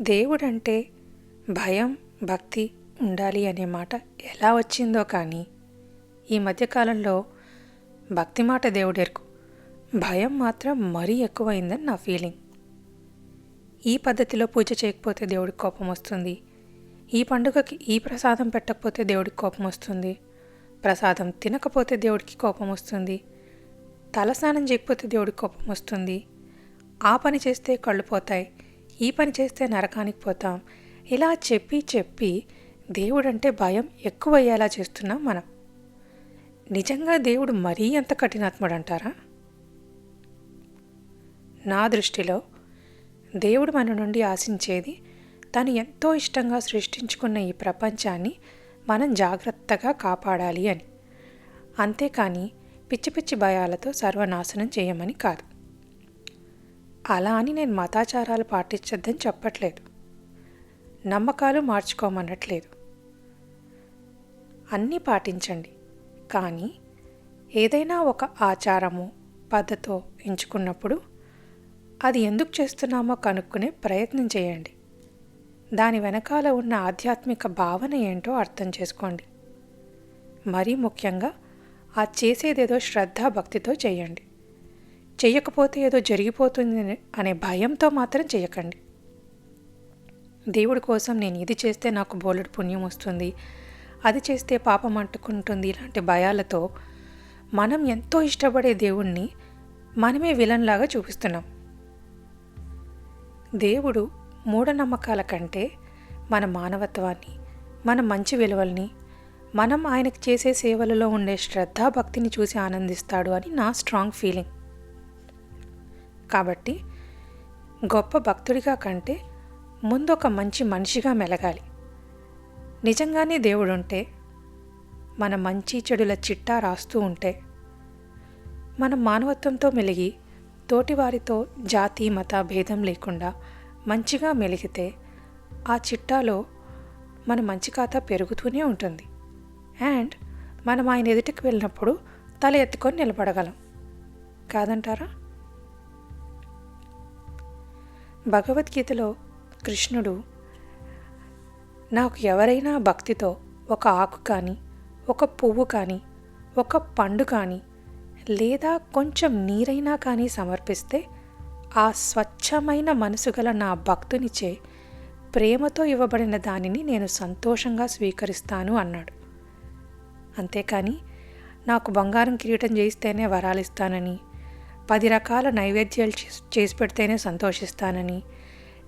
దేవుడంటే భయం భక్తి ఉండాలి అనే మాట ఎలా వచ్చిందో కానీ ఈ మధ్యకాలంలో భక్తి మాట దేవుడెరుకు భయం మాత్రం మరీ ఎక్కువైందని నా ఫీలింగ్. ఈ పద్ధతిలో పూజ చేయకపోతే దేవుడికి కోపం వస్తుంది. ఈ పండుగకి ఈ ప్రసాదం పెట్టకపోతే దేవుడికి కోపం వస్తుంది. ప్రసాదం తినకపోతే దేవుడికి కోపం వస్తుంది. తలస్నానం చేయకపోతే దేవుడికి కోపం వస్తుంది. ఆ పని చేస్తే కళ్ళు పోతాయి. ఈ పని చేస్తే నరకానికి పోతాం. ఇలా చెప్పి చెప్పి దేవుడంటే భయం ఎక్కువయ్యేలా చేస్తున్నాం మనం. నిజంగా దేవుడు మరీ అంత కఠినాత్ముడు అంటారా నా దృష్టిలో దేవుడు మన నుండి ఆశించేది తను ఎంతో ఇష్టంగా సృష్టించుకున్న ఈ ప్రపంచాన్ని మనం జాగ్రత్తగా కాపాడాలి అని. అంతేకాని పిచ్చి పిచ్చి భయాలతో సర్వనాశనం చేయమని కాదు. అలా అని నేను మతాచారాలు పాటించొద్దని చెప్పట్లేదు. నమ్మకాలు మార్చుకోమనట్లేదు. అన్నీ పాటించండి. కానీ ఏదైనా ఒక ఆచారము పద్ధతో ఎంచుకున్నప్పుడు అది ఎందుకు చేస్తున్నామో కనుక్కునే ప్రయత్నం చేయండి. దాని వెనకాల ఉన్న ఆధ్యాత్మిక భావన ఏంటో అర్థం చేసుకోండి. మరీ ముఖ్యంగా ఆ చేసేదేదో శ్రద్ధ భక్తితో చేయండి. చెయ్యకపోతే ఏదో జరిగిపోతుంది అనే భయంతో మాత్రం చేయకండి దేవుడి కోసం నేను ఇది చేస్తే నాకు బోలెడు పుణ్యం వస్తుంది. అది చేస్తే పాపం అంటుకుంటుంది ఇలాంటి భయాలతో మనం ఎంతో ఇష్టపడే దేవుణ్ణి మనమే విలన్లాగా చూపిస్తున్నాం. దేవుడు మూఢనమ్మకాల కంటే మన మానవత్వాన్ని మన మంచి విలువల్ని మనం ఆయనకు చేసే సేవలలో ఉండే శ్రద్ధాభక్తిని చూసి ఆనందిస్తాడు అని నా స్ట్రాంగ్ ఫీలింగ్. కాబట్టి గొప్ప భక్తుడిగా కంటే ముందు ఒక మంచి మనిషిగా మెలగాలి. నిజంగానే దేవుడుంటే మన మంచి చెడుల చిట్టా రాస్తూ ఉంటే మన మానవత్వంతో మెలిగి తోటివారితో జాతి మత భేదం లేకుండా మంచిగా మెలిగితే ఆ చిట్టాలో మన మంచి ఖాతా పెరుగుతూనే ఉంటుంది. అండ్ మనం ఆయన ఎదుటికి వెళ్ళినప్పుడు తల ఎత్తుకొని నిలబడగలం. కాదంటారా? భగవద్గీతలో కృష్ణుడు నాకు ఎవరైనా భక్తితో ఒక ఆకు కానీ ఒక పువ్వు కానీ ఒక పండు కానీ లేదా కొంచెం నీరైనా కానీ సమర్పిస్తే ఆ స్వచ్ఛమైన మనసు గల నా భక్తునిచే ప్రేమతో ఇవ్వబడిన దానిని నేను సంతోషంగా స్వీకరిస్తాను అన్నాడు. అంతేకాని నాకు బంగారం కిరీటం చేయిస్తేనే వరాలిస్తానని పది రకాల నైవేద్యాలు చేసి పెడితేనే సంతోషిస్తానని.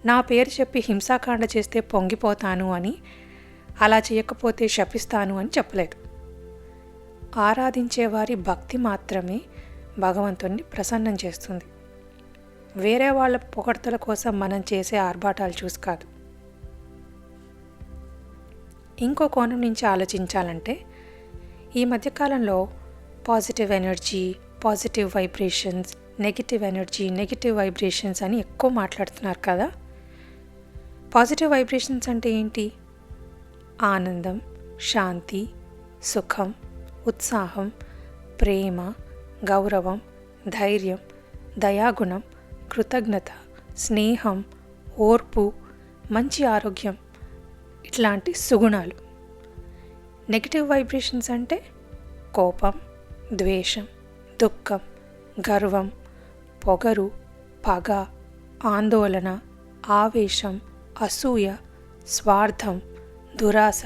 నా పేరు చెప్పి హింసాకాండ చేస్తే పొంగిపోతాను అని అలా చేయకపోతే శపిస్తాను అని చెప్పలేదు. ఆరాధించే వారి భక్తి మాత్రమే భగవంతుణ్ణి ప్రసన్నం చేస్తుంది. వేరే వాళ్ళ పొగడ్తల కోసం మనం చేసే ఆర్భాటాలు చూసి కాదు. ఇంకో కోణం నుంచి ఆలోచించాలంటే ఈ మధ్యకాలంలో positive energy positive vibrations negative energy negative vibrations అని ఎక్కువ మాట్లాడుతున్నారు కదా? పాజిటివ్ వైబ్రేషన్స్ అంటే ఏంటి? ఆనందం శాంతి సుఖం ఉత్సాహం ప్రేమ గౌరవం ధైర్యం దయాగుణం కృతజ్ఞత స్నేహం ఓర్పు మంచి ఆరోగ్యం ఇట్లాంటి సుగుణాలు. నెగిటివ్ వైబ్రేషన్స్ అంటే కోపం ద్వేషం దుఃఖం గర్వం పొగరు పగ ఆందోళన ఆవేశం అసూయ స్వార్థం దురాశ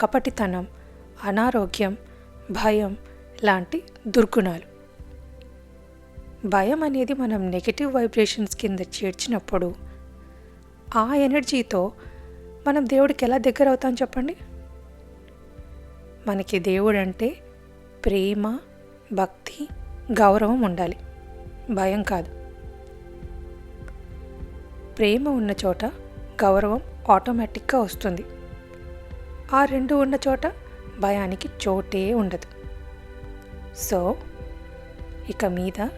కపటితనం అనారోగ్యం భయం లాంటి దుర్గుణాలు. భయం అనేది మనం నెగిటివ్ వైబ్రేషన్స్ కింద చేర్చినప్పుడు ఆ ఎనర్జీతో మనం దేవుడికి ఎలా దగ్గర అవుతాం చెప్పండి? మనకి దేవుడు అంటే ప్రేమ భక్తి గౌరవం ఉండాలి. భయం కాదు. ప్రేమ ఉన్న చోట గౌరవం ఆటోమేటిక్గా వస్తుంది. ఆ రెండు ఉన్న చోట భయానికి చోటే ఉండదు. సో ఇక మీద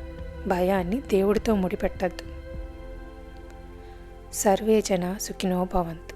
భయాన్ని దేవుడితో ముడిపెట్టద్దు. సర్వేజన సుఖినో భవంతు.